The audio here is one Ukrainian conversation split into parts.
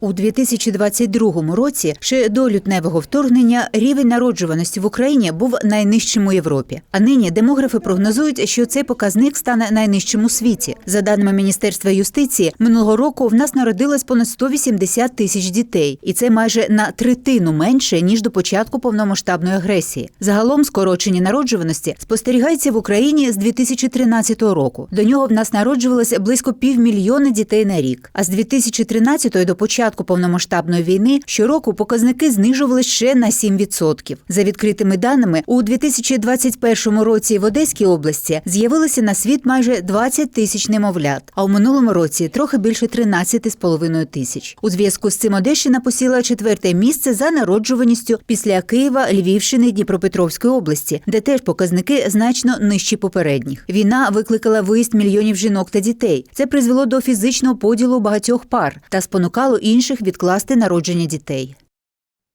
У 2022 році, ще до лютневого вторгнення, рівень народжуваності в Україні був найнижчим у Європі. А нині демографи прогнозують, що цей показник стане найнижчим у світі. За даними Міністерства юстиції, минулого року в нас народилось понад 180 тисяч дітей, і це майже на третину менше ніж до початку повномасштабної агресії. Загалом скорочення народжуваності спостерігається в Україні з 2013 року. До нього в нас народжувалося близько півмільйона дітей на рік. А з 2013 до початку повномасштабної війни щороку показники знижувалися ще на 7%. За відкритими даними, у 2021 році в Одеській області з'явилося на світ майже 20 тисяч немовлят, а у минулому році трохи більше 13,5 тисяч. У зв'язку з цим Одещина посіла четверте місце за народжуваністю після Києва, Львівщини, Дніпропетровської області, де теж показники значно нижчі попередніх. Війна викликала виїзд мільйонів жінок та дітей. Це призвело до фізичного поділу багатьох пар та спонукало інших відкласти народження дітей.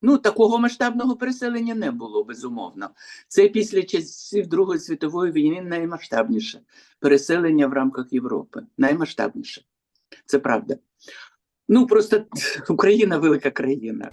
Ну, такого масштабного переселення не було, безумовно. Це після часів Другої світової війни наймасштабніше переселення в рамках Європи. Наймасштабніше. Це правда. Ну, просто Україна велика країна.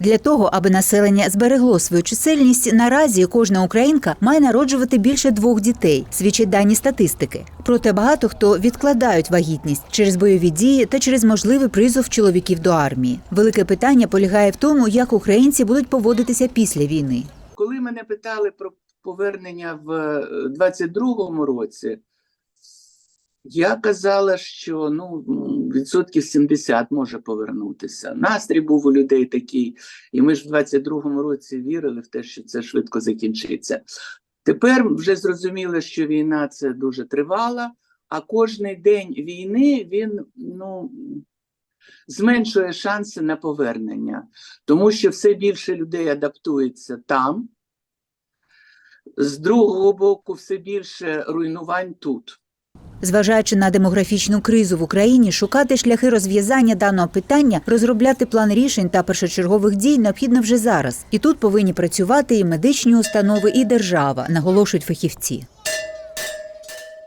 Для того, аби населення зберегло свою чисельність, наразі кожна українка має народжувати більше двох дітей, свідчать дані статистики. Проте багато хто відкладають вагітність через бойові дії та через можливий призов чоловіків до армії. Велике питання полягає в тому, як українці будуть поводитися після війни. Коли мене питали про повернення в е, 22-му році, я казала, що ну, відсотків 70 може повернутися. Настрій був у людей такий, і ми ж в 22-му році вірили в те, що це швидко закінчиться. Тепер вже зрозуміли, що війна це дуже тривала, а кожний день війни він ну, зменшує шанси на повернення, тому що все більше людей адаптується там. З другого боку, все більше руйнувань тут. Зважаючи на демографічну кризу в Україні, шукати шляхи розв'язання даного питання, розробляти план рішень та першочергових дій необхідно вже зараз. І тут повинні працювати і медичні установи, і держава, наголошують фахівці.